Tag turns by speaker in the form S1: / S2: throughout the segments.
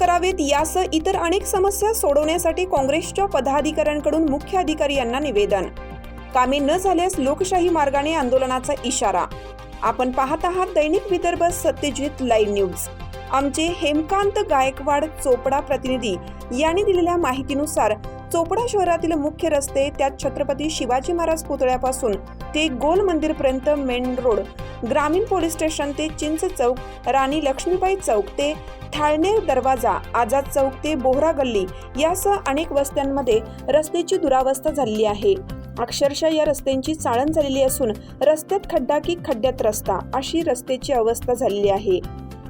S1: करावेत यासह इतर अनेक समस्या सोडवण्यासाठी काँग्रेसच्या पदाधिकाऱ्यांकडून मुख्य अधिकारी यांना निवेदन. कामे न झाल्यास लोकशाही मार्गाने आंदोलनाचा इशारा. आपण पाहत आहात दैनिक विदर्भ सत्यजित लाईव्ह न्यूज. आमचे हेमकांत गायकवाड चोपडा प्रतिनिधी यांनी दिलेल्या माहितीनुसार चोपडा शहरातील मुख्य रस्ते त्यात छत्रपती शिवाजी महाराज पुतळ्यापासून ते गोल मंदिरपर्यंत मेन रोड ग्रामीण पोलीस स्टेशन ते चिंच चौक राणी लक्ष्मीबाई चौक ते थाळनेर दरवाजा आझाद चौक ते बोहरा गल्ली यासह अनेक वस्त्यांमध्ये रस्त्याची दुरावस्था झालेली आहे. अक्षरशः या रस्त्यांची चाळण झालेली असून रस्त्यात खड्डा की खड्ड्यात रस्ता अशी रस्त्याची अवस्था झालेली आहे.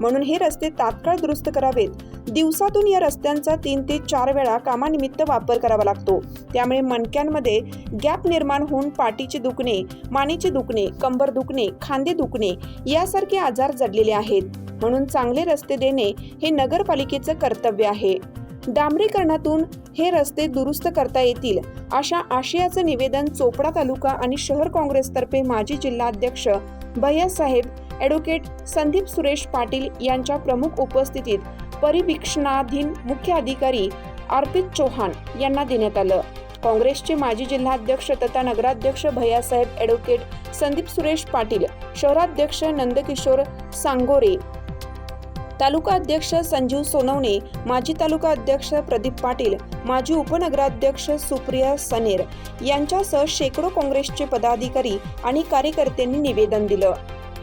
S1: म्हणून हे रस्ते तात्काळ दुरुस्त करावेत दिवसातून या रस्त्यांचा तीन ते चार वेळा कामानिमित्त वापर करावा लागतो. त्यामुळे मणक्यांमध्ये गॅप निर्माण होऊन पाठीचे दुखणे मानेचे दुखणे कंबर दुखणे खांदे दुखणे यासारखे आजार जडलेले आहेत. म्हणून चांगले रस्ते देणे हे नगरपालिकेचं कर्तव्य आहे. डांबरीकरणातून हे रस्ते दुरुस्त करता येतील अशा आशयाचं निवेदन चोपडा तालुका आणि शहर काँग्रेसतर्फे माजी जिल्हाध्यक्ष भैयासाहेब ॲडव्होकेट संदीप सुरेश पाटील यांच्या प्रमुख उपस्थितीत परिवीक्षणाधीन मुख्य अधिकारी अर्पित चौहान यांना देण्यात आलं. काँग्रेसचे माजी जिल्हाध्यक्ष तथा नगराध्यक्ष भैयासाहेब ॲडव्होकेट संदीप सुरेश पाटील शहराध्यक्ष नंदकिशोर सांगोरे तालुका अध्यक्ष संजीव सोनवणे माजी तालुका अध्यक्ष प्रदीप पाटील माजी उपनगराध्यक्ष सुप्रिया सनेर यांच्यासह शेकडो काँग्रेसचे पदाधिकारी आणि कार्यकर्त्यांनी निवेदन दिलं.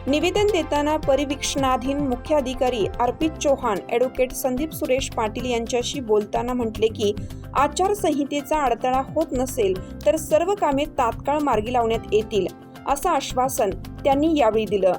S1: निवेदन देताना परिवीक्षणाधीन मुख्य अधिकारी अर्पित चौहान ॲडव्होकेट संदीप सुरेश पाटील यांच्याशी बोलताना म्हटले की आचारसंहितेचा अडथळा होत नसेल तर सर्व कामे तात्काळ मार्गी लावण्यात येतील असं आश्वासन त्यांनी यावेळी दिलं.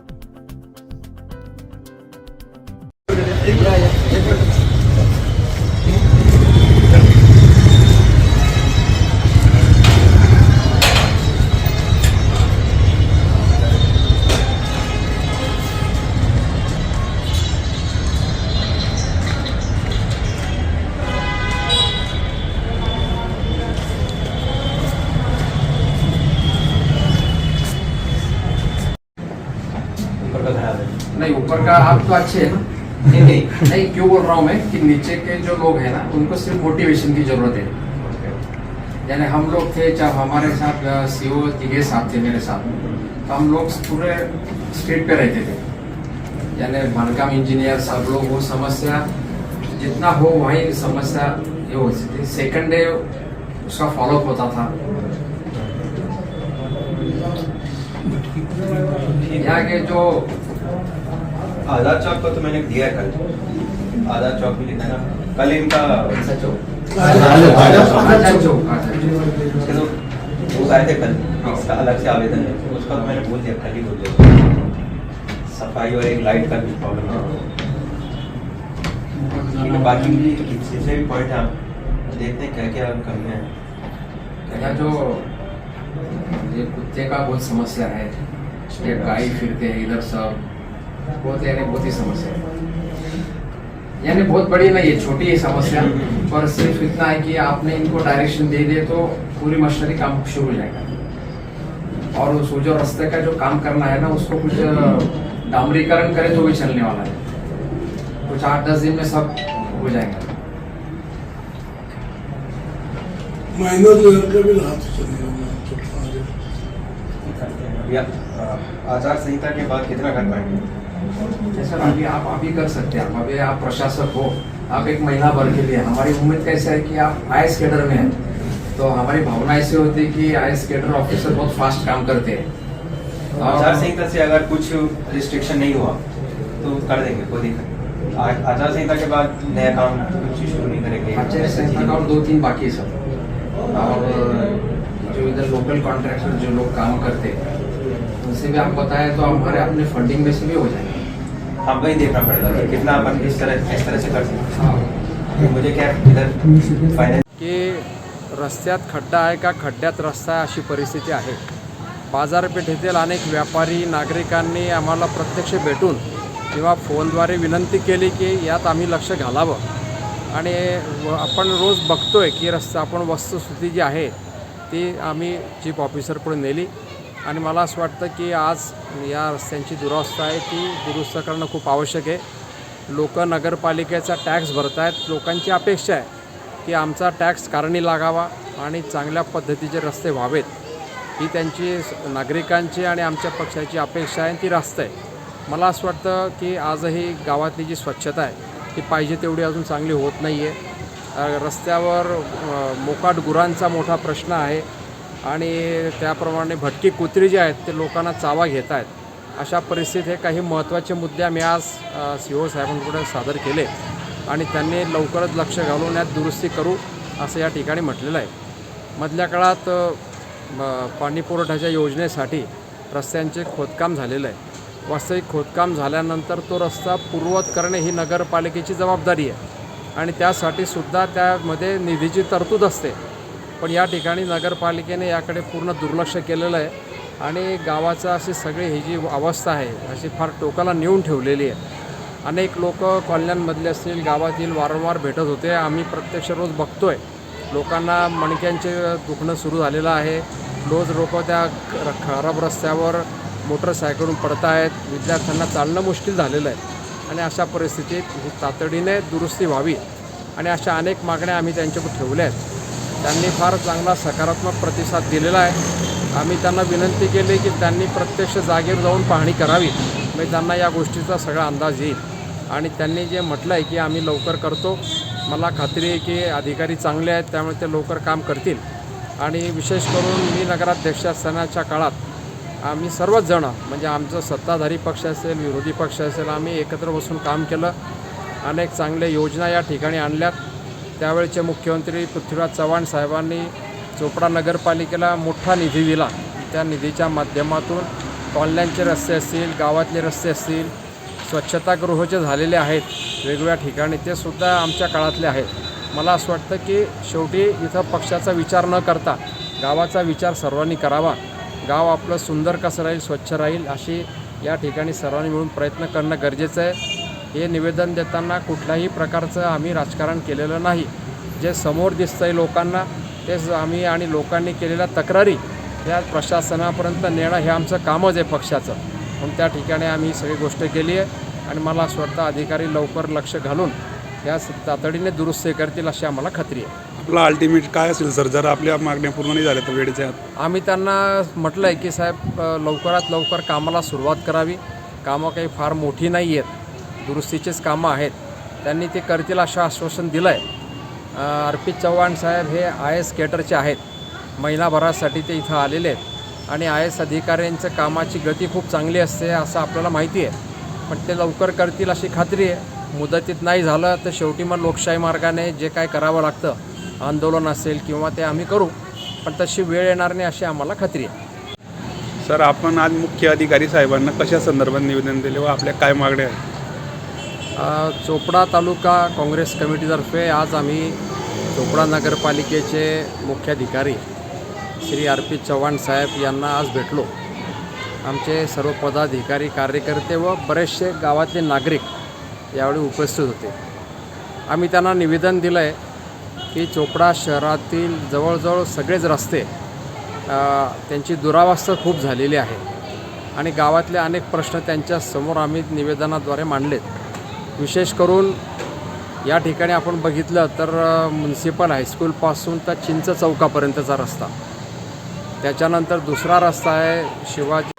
S2: नहीं, ऊपर का आप तो अच्छे है ना?
S3: नहीं नहीं
S2: नहीं, क्यों बोल रहा हूँ मैं कि नीचे के जो लोग हैं ना, उनको सिर्फ़ मोटिवेशन की ज़रूरत है। यानी हम लोग थे, जब हमारे साथ सीओ दिगे साहब थे मेरे साथ तो हम लोग पूरे स्टेट पे रहते थे। यानी भड़काम इंजीनियर सब लोग, वो समस्या, जितना हो वही समस्या ये होती थी सेकंड डे उसका फॉलोअप होता था। यहाँ के जो
S3: आज़ाद चौक को तो मैंने दिया है कल। आज़ाद चौक भी लिखा ना कल इनका
S2: चौक।
S4: आजाद-
S2: चौक।
S3: उसके वो आए थे कल। इसका अलग से आवेदन है। उसका तो मैंने बोल दिया कल ही बोल दिया। सफ़ाई और एक लाइट का भी प्रॉब्लम है। बाकी जितने भी पॉइंट हैं आप देखते हैं क्या क्या कमियाँ हैं।
S2: यहाँ जो ये कुत्ते का बहुत समस्या है। गाय फिरते हैं इधर सब। बहुत यानी बहुत ही समस्या है। यानी बहुत बड़ी नहीं है छोटी है समस्या। पर सिर्फ़ इतना है कि आपने इनको डायरेक्शन दे दिए तो पूरी मशीनरी काम शुरू हो जाएगा। और उस जो रास्ते का जो काम करना है ना उसको कुछ डामरीकरण करे तो भी चलने वाला है। कुछ आठ दस दिन में सब हो जाएगा।
S4: माइनर लेवल का भी रहा तो
S3: या आचार संहिता के बाद कितना कर पाएँगे?
S2: जैसा अभी आप अभी कर सकते हैं। आप अभी आप प्रशासक हो आप एक महीना भर के लिए। हमारी उम्मीद कैसे है कि आप आई कैडर में हैं। तो हमारी भावना ऐसी होती है कि आई कैडर ऑफिसर बहुत फास्ट काम करते हैं।
S3: तो आचार संहिता से अगर कुछ रिस्ट्रिक्शन नहीं हुआ तो कर देंगे कोई दिक्कत आचार संहिता के बाद नया काम कुछ शुरू नहीं करेंगे।
S2: आचार संहिता का और दो तीन बाकी है सब। और जो इधर लोकल कॉन्ट्रैक्टर जो लोग काम करते हैं उनसे भी आप बताएँ तो हमारे अपने फंडिंग में से भी हो जाएँगे।
S3: हाँ वही देखना पड़ेगा कि कितना अपन किस तरह किस तरह से कर सकते
S2: हाँ।
S3: हैं मुझे क्या है, इधर फाइनेंस
S5: की रस्त्यात खड्डा आहे का खड्ड्यात रस्ता आहे अशी परिस्थिती आहे. बाजारपेठेतील अनेक व्यापारी नागरिकांनी आम्हाला प्रत्यक्ष भेटून किंवा फोनद्वारे विनंती केली की यात आम्ही लक्ष घालावं. आणि व- आपण रोज बघतोय की रस्ता आपण वस्तुस्थिती जी आहे ती आम्ही चीफ ऑफिसरपुढे नेली. आणि मला असं वाटतं की आज या रस्त्यांची दुरावस्था आहे ती दुरुस्त करणं खूप आवश्यक आहे.
S2: लोक नगरपालिकेचा टॅक्स भरत आहेत लोकांची अपेक्षा आहे की आमचा टॅक्स कारणी लागावा आणि चांगल्या पद्धतीचे रस्ते व्हावेत. ही त्यांची नागरिकांची आणि आमच्या पक्षाची अपेक्षा आहे ती रास्त आहे. मला असं वाटतं की आजही गावातली जी स्वच्छता आहे ती पाहिजे तेवढी अजून चांगली होत नाही आहे रस्त्यावर मोकाट गुरांचा मोठा प्रश्न आहे. आणि त्याप्रमाणे भटकी कुत्री जे आहेत ते लोकांना चावा घेत आहेत. अशा परिस्थितीत हे काही महत्त्वाचे मुद्दे आम्ही आज सी ओ साहेबांकडे सादर केले आणि त्यांनी लवकरच लक्ष घालून यात दुरुस्ती करू असं या ठिकाणी म्हटलेलं आहे. मधल्या काळात पाणीपुरवठ्याच्या पाणी पुरवठ्याच्या योजनेसाठी रस्त्यांचे खोदकाम झालेलं आहे. वास्तविक खोदकाम झाल्यानंतर तो रस्ता पूर्ववत करणे ही नगरपालिकेची जबाबदारी आहे. आणि त्यासाठी सुद्धा त्यामध्ये निधीची तरतूद असते. पण या ठिकाणी नगरपालिकेने याकडे पूर्ण दुर्लक्ष केलेलं आहे. आणि गावाचं अशी सगळी ही जी अवस्था आहे अशी फार टोकाला नेऊन ठेवलेली आहे. अनेक लोक कॉलन्यांमधले असतील गावातील वारंवार भेटत होते. आम्ही प्रत्यक्ष रोज बघतोय. लोकांना मणक्यांचे दुखणं सुरू झालेलं आहे. रोज लोक त्या ख- खराब रस्त्यावर मोटरसायकलून पडत आहेत. विद्यार्थ्यांना चालणं मुश्किल झालेलं आहे. आणि अशा परिस्थितीत ही तातडीने दुरुस्ती व्हावी. आणि अशा अनेक मागण्या आम्ही त्यांच्याकडे ठेवल्या आहेत. त्यांनी फार चांगला सकारात्मक प्रतिसाद दिलेला आहे. आम्ही त्यांना विनंती केली की त्यांनी प्रत्यक्ष जागेवर जाऊन पाहणी करावी. म्हणजे त्यांना या गोष्टीचा सगळा अंदाज येईल. आणि त्यांनी जे म्हटलं आहे की आम्ही लवकर करतो मला खात्री आहे की अधिकारी चांगले आहेत त्यामुळे ते लवकर काम करतील. आणि विशेष करून मी नगराध्यक्ष असतानाच्या काळात आम्ही सर्वच जण म्हणजे आमचं सत्ताधारी पक्ष असेल विरोधी पक्ष असेल आम्ही एकत्र बसून काम केलं. अनेक चांगल्या योजना या ठिकाणी आणल्यात. त्यावेळचे मुख्यमंत्री पृथ्वीराज चव्हाण साहेबांनी चोपडा नगरपालिकेला मोठा निधी दिला. त्या निधीच्या माध्यमातून कॉलन्यांचे रस्ते असतील गावातले रस्ते असतील स्वच्छतागृह जे झालेले आहेत वेगवेगळ्या ठिकाणी ते सुद्धा आमच्या काळातले आहेत. मला असं वाटतं की शेवटी इथं पक्षाचा विचार न करता गावाचा विचार सर्वांनी करावा. गाव आपलं सुंदर कसं राहील स्वच्छ राहील अशी या ठिकाणी सर्वांनी मिळून प्रयत्न करणं गरजेचं आहे. हे निवेदन देताना कुठल्याही प्रकारचं आम्ही राजकारण केलेलं नाही. जे समोर दिसतं आहे लोकांना तेच आम्ही आणि लोकांनी केलेल्या तक्रारी त्या प्रशासनापर्यंत नेणं हे आमचं कामच आहे पक्षाचं. म्हणून त्या ठिकाणी आम्ही सगळी गोष्ट केली आहे आणि मला असं वाटतं अधिकारी लवकर लक्ष घालून या तातडीने दुरुस्ती करतील अशी आम्हाला खात्री आहे.
S6: आपला अल्टिमेट काय असेल सर? जर आपल्या मागण्या पूर्ण नाही झाल्या तर वेळेच्या आत.
S2: आम्ही त्यांना म्हटलं आहे की साहेब लवकरात लवकर कामाला सुरुवात करावी. कामं काही फार मोठी नाही आहेत. दुरुस्तीचेच कामं आहेत. त्यांनी ते करतील असं आश्वासन दिलं आहे अर्पित चव्हाण साहेब हे आय एस केटरचे आहेत. महिनाभरासाठी ते इथं आलेले आहेत. आणि आय एस अधिकाऱ्यांचं कामाची गती खूप चांगली असते असं आपल्याला माहिती आहे. पण ते लवकर करतील अशी खात्री आहे. मुदतीत नाही झालं तर शेवटी मग लोकशाही मार्गाने जे काय करावं लागतं आंदोलन असेल किंवा ते आम्ही करू पण तशी वेळ येणार नाही अशी आम्हाला खात्री आहे.
S6: सर आपण आज मुख्य अधिकारी साहेबांना कशा संदर्भात निवेदन दिले व आपल्या काय मागण्या आहेत?
S2: चोपडा तालुका काँग्रेस कमिटीतर्फे आज आम्ही चोपडा नगरपालिकेचे मुख्याधिकारी श्री आर पी चव्हाण साहेब यांना आज भेटलो. आमचे सर्व पदाधिकारी कार्यकर्ते व बरेचसे गावातले नागरिक यावेळी उपस्थित होते. आम्ही त्यांना निवेदन दिलं आहे की चोपडा शहरातील जवळजवळ सगळेच रस्ते त्यांची दुरावस्था खूप झालेली आहे आणि गावातले अनेक प्रश्न त्यांच्यासमोर आम्ही निवेदनाद्वारे मांडलेत. विशेष करून या ठिकाणी आपण बघितलं तर म्युन्सिपल हायस्कूलपासून तर चिंच चौकापर्यंतचा रस्ता. त्याच्यानंतर दुसरा रस्ता आहे शिवाजी